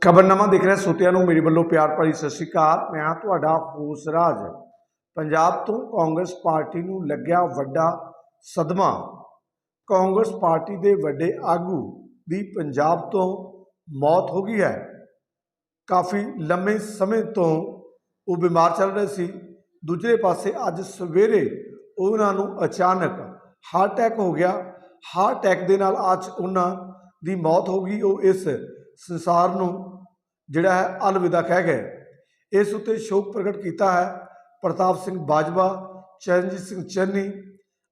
ਖਬਰਨਾਮਾ ਦੇਖ ਰਹੇ ਸੋਤਿਆਂ ਨੂੰ ਮੇਰੇ ਵੱਲੋਂ ਪਿਆਰ ਭਰੀ ਸਤਿ ਸ਼੍ਰੀ ਅਕਾਲ। ਮੈਂ ਹਾਂ ਤੁਹਾਡਾ ਹੋਸ ਰਾਜ। ਪੰਜਾਬ ਤੋਂ ਕਾਂਗਰਸ ਪਾਰਟੀ ਨੂੰ ਲੱਗਿਆ ਵੱਡਾ ਸਦਮਾ। ਕਾਂਗਰਸ ਪਾਰਟੀ ਦੇ ਵੱਡੇ ਆਗੂ ਦੀ ਪੰਜਾਬ ਤੋਂ ਮੌਤ ਹੋ ਗਈ ਹੈ। ਕਾਫੀ ਲੰਮੇ ਸਮੇਂ ਤੋਂ ਉਹ ਬਿਮਾਰ ਚੱਲ ਰਹੇ ਸੀ। ਦੂਜੇ ਪਾਸੇ ਅੱਜ ਸਵੇਰੇ ਉਹਨਾਂ ਨੂੰ ਅਚਾਨਕ ਹਾਰਟ ਅਟੈਕ ਹੋ ਗਿਆ। ਹਾਰਟ ਅਟੈਕ ਦੇ ਨਾਲ ਅੱਜ ਉਹਨਾਂ ਦੀ ਮੌਤ ਹੋ ਗਈ। ਉਹ ਇਸ ਸੰਸਾਰ ਨੂੰ ਜਿਹੜਾ ਹੈ ਅਲਵਿਦਾ ਕਹਿ ਗਏ। ਇਸ ਉੱਤੇ ਸ਼ੋਕ ਪ੍ਰਗਟ ਕੀਤਾ ਹੈ ਪ੍ਰਤਾਪ ਸਿੰਘ ਬਾਜਵਾ, ਚਰਨਜੀਤ ਸਿੰਘ ਚੰਨੀ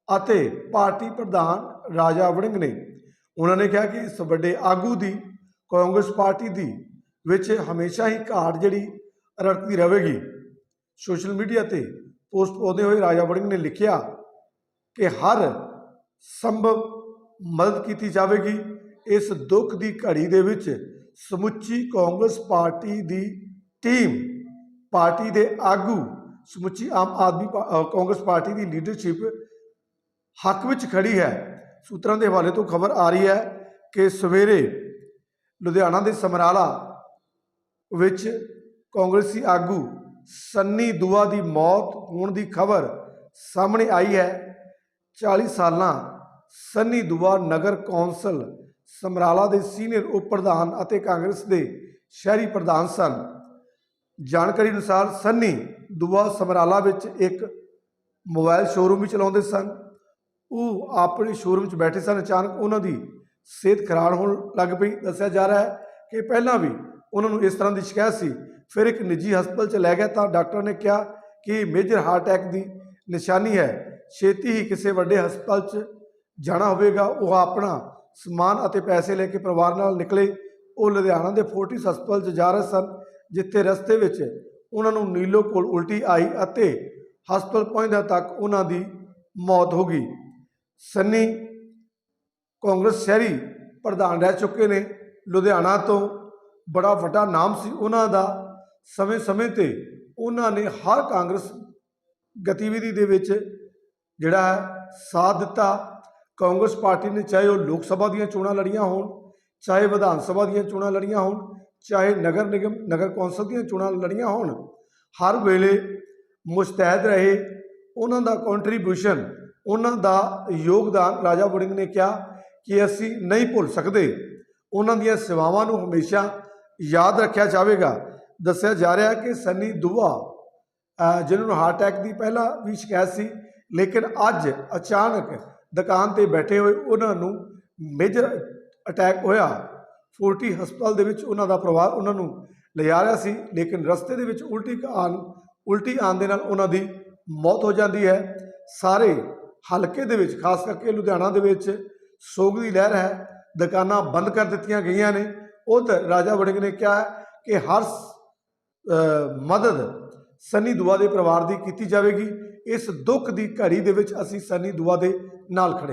ਅਤੇ ਪਾਰਟੀ ਪ੍ਰਧਾਨ ਰਾਜਾ ਵੜਿੰਗ ਨੇ। ਉਹਨਾਂ ਨੇ ਕਿਹਾ ਕਿ ਇਸ ਵੱਡੇ ਆਗੂ ਦੀ, ਕਾਂਗਰਸ ਪਾਰਟੀ ਦੀ ਵਿੱਚ ਹਮੇਸ਼ਾ ਹੀ ਘਾਟ ਜਿਹੜੀ ਰੜਕਦੀ ਰਹੇਗੀ। ਸੋਸ਼ਲ ਮੀਡੀਆ ਤੇ ਪੋਸਟ ਪਾਉਂਦੇ ਹੋਏ ਰਾਜਾ ਵੜਿੰਗ ਨੇ ਲਿਖਿਆ ਕਿ ਹਰ ਸੰਭਵ ਮਦਦ ਕੀਤੀ ਜਾਵੇਗੀ। ਇਸ ਦੁੱਖ ਦੀ ਘੜੀ ਦੇ ਵਿੱਚ ਸਮੁੱਚੀ ਕਾਂਗਰਸ ਪਾਰਟੀ ਦੀ ਟੀਮ, ਪਾਰਟੀ ਦੇ ਆਗੂ, ਸਮੁੱਚੀ ਆਮ ਆਦਮੀ ਪਾ- ਕਾਂਗਰਸ ਪਾਰਟੀ ਦੀ ਲੀਡਰਸ਼ਿਪ ਹੱਕ ਵਿੱਚ ਖੜੀ ਹੈ। ਸੂਤਰਾਂ ਦੇ ਹਵਾਲੇ ਤੋਂ ਖਬਰ ਆ ਰਹੀ ਹੈ ਕਿ ਸਵੇਰੇ ਲੁਧਿਆਣਾ ਦੇ ਸਮਰਾਲਾ ਵਿੱਚ ਕਾਂਗਰਸੀ ਆਗੂ ਸੰਨੀ ਦੁਆ ਦੀ ਮੌਤ ਹੋਣ ਦੀ ਖਬਰ ਸਾਹਮਣੇ ਆਈ ਹੈ। 40 ਸਾਲਾਂ ਸੰਨੀ ਦੁਆ ਨਗਰ ਕੌਂਸਲ ਸਮਰਾਲਾ ਦੇ ਸੀਨੀਅਰ ਉਪ ਪ੍ਰਧਾਨ ਅਤੇ ਕਾਂਗਰਸ ਦੇ ਸ਼ਹਿਰੀ ਪ੍ਰਧਾਨ ਸਨ। ਜਾਣਕਾਰੀ ਅਨੁਸਾਰ ਸੰਨੀ ਦੁਆ ਸਮਰਾਲਾ ਵਿੱਚ ਇੱਕ ਮੋਬਾਈਲ ਸ਼ੋਰੂਮ ਵੀ ਚਲਾਉਂਦੇ ਸਨ। ਉਹ ਆਪਣੇ ਸ਼ੋਰੂਮ 'ਚ ਬੈਠੇ ਸਨ। ਅਚਾਨਕ ਉਹਨਾਂ ਦੀ ਸਿਹਤ ਖਰਾਬ ਹੋਣ ਲੱਗ ਪਈ। ਦੱਸਿਆ ਜਾ ਰਿਹਾ ਹੈ ਕਿ ਪਹਿਲਾਂ ਵੀ ਉਹਨਾਂ ਨੂੰ ਇਸ ਤਰ੍ਹਾਂ ਦੀ ਸ਼ਿਕਾਇਤ ਸੀ। ਫਿਰ ਇੱਕ ਨਿੱਜੀ ਹਸਪਤਾਲ 'ਚ ਲੈ ਗਏ ਤਾਂ ਡਾਕਟਰ ਨੇ ਕਿਹਾ ਕਿ ਮੇਜਰ ਹਾਰਟ ਅਟੈਕ ਦੀ ਨਿਸ਼ਾਨੀ ਹੈ। ਛੇਤੀ ਹੀ ਕਿਸੇ ਵੱਡੇ ਹਸਪਤਾਲ 'ਚ ਜਾਣਾ ਹੋਵੇਗਾ। ਉਹ ਆਪਣਾ ਸਮਾਨ ਅਤੇ ਪੈਸੇ ਲੈ ਕੇ ਪਰਿਵਾਰ ਨਾਲ ਨਿਕਲੇ, ਉਹ ਲੁਧਿਆਣਾ ਦੇ ਫੋਰਟਿਸ ਹਸਪਤਾਲ 'ਚ ਜਾ ਰਹੇ ਸਨ, ਜਿੱਥੇ ਰਸਤੇ ਵਿੱਚ ਉਹਨਾਂ ਨੂੰ ਨੀਲੋ ਕੋਲ ਉਲਟੀ ਆਈ ਅਤੇ ਹਸਪਤਾਲ ਪਹੁੰਚਦਿਆਂ ਤੱਕ ਉਹਨਾਂ ਦੀ ਮੌਤ ਹੋ ਗਈ। ਸੰਨੀ ਕਾਂਗਰਸ ਸ਼ਹਿਰੀ ਪ੍ਰਧਾਨ ਰਹਿ ਚੁੱਕੇ ਨੇ। ਲੁਧਿਆਣਾ ਤੋਂ ਬੜਾ ਵੱਡਾ ਨਾਮ ਸੀ ਉਹਨਾਂ ਦਾ। ਸਮੇਂ-ਸਮੇਂ ਤੇ ਉਹਨਾਂ ਨੇ ਹਰ ਕਾਂਗਰਸ ਗਤੀਵਿਧੀ ਦੇ ਵਿੱਚ ਜਿਹੜਾ ਹੈ ਸਾਥ ਦਿੱਤਾ। ਕਾਂਗਰਸ ਪਾਰਟੀ ਨੇ ਚਾਹੇ ਉਹ ਲੋਕ ਸਭਾ ਦੀਆਂ ਚੋਣਾਂ ਲੜੀਆਂ ਹੋਣ, ਚਾਹੇ ਵਿਧਾਨ ਸਭਾ ਦੀਆਂ ਚੋਣਾਂ ਲੜੀਆਂ ਹੋਣ, ਚਾਹੇ ਨਗਰ ਨਿਗਮ, ਨਗਰ ਕੌਂਸਲ ਦੀਆਂ ਚੋਣਾਂ ਲੜੀਆਂ ਹੋਣ, ਹਰ ਵੇਲੇ ਮੁਸਤੈਦ ਰਹੇ, ਉਹਨਾਂ ਦਾ ਕੰਟਰੀਬਿਊਸ਼ਨ ਉਹਨਾਂ ਦਾ ਯੋਗਦਾਨ ਰਾਜਾ ਵੜਿੰਗ ਨੇ ਕਿਹਾ ਕਿ ਅਸੀਂ ਨਹੀਂ ਭੁੱਲ ਸਕਦੇ। ਉਹਨਾਂ ਦੀਆਂ ਸੇਵਾਵਾਂ ਨੂੰ ਹਮੇਸ਼ਾ ਯਾਦ ਰੱਖਿਆ ਜਾਵੇਗਾ। ਦੱਸਿਆ ਜਾ ਰਿਹਾ ਹੈ ਕਿ ਸੰਨੀ ਦੁਆ ਅਹ ਜਿਹਨਾਂ ਨੂੰ ਹਾਰਟ ਅਟੈਕ ਦੀ ਪਹਿਲਾਂ ਵੀ ਸ਼ਿਕਾਇਤ ਸੀ, ਲੇਕਿਨ ਅੱਜ ਅਚਾਨਕ ਦੁਕਾਨ ਤੇ ਬੈਠੇ ਹੋਏ ਉਹਨਾਂ ਨੂੰ ਮੇਜਰ ਅਟੈਕ ਹੋਇਆ। ਫੋਰਟੀ ਹਸਪਤਾਲ ਦੇ ਵਿੱਚ ਉਹਨਾਂ ਦਾ ਪਰਿਵਾਰ ਉਹਨਾਂ ਨੂੰ ਲਿਜਾ ਰਿਹਾ ਸੀ, ਲੇਕਿਨ ਰਸਤੇ ਦੇ ਵਿੱਚ ਉਲਟੀ ਆਉਣ ਉਲਟੀ ਆਉਣ ਦੇ ਨਾਲ ਉਹਨਾਂ ਦੀ ਮੌਤ ਹੋ ਜਾਂਦੀ ਹੈ। ਸਾਰੇ ਹਲਕੇ ਦੇ ਵਿੱਚ, ਖਾਸ ਕਰਕੇ ਲੁਧਿਆਣਾ ਦੇ ਵਿੱਚ ਸੋਗ ਦੀ ਲਹਿਰ ਹੈ, ਦੁਕਾਨਾਂ ਬੰਦ ਕਰ ਦਿੱਤੀਆਂ ਗਈਆਂ ਨੇ। ਉਧਰ ਰਾਜਾ ਵੜਿੰਗ ਨੇ ਕਿਹਾ ਕਿ ਹਰ ਮਦਦ ਸਨੀ ਦੁਆ ਦੇ ਪਰਿਵਾਰ ਦੀ ਕੀਤੀ ਜਾਵੇਗੀ। ਇਸ ਦੁੱਖ ਦੀ ਘੜੀ ਦੇ ਵਿੱਚ ਅਸੀਂ ਸਨੀ ਦੁਆ ਦੇ ਨਾਲ ਖੜੇ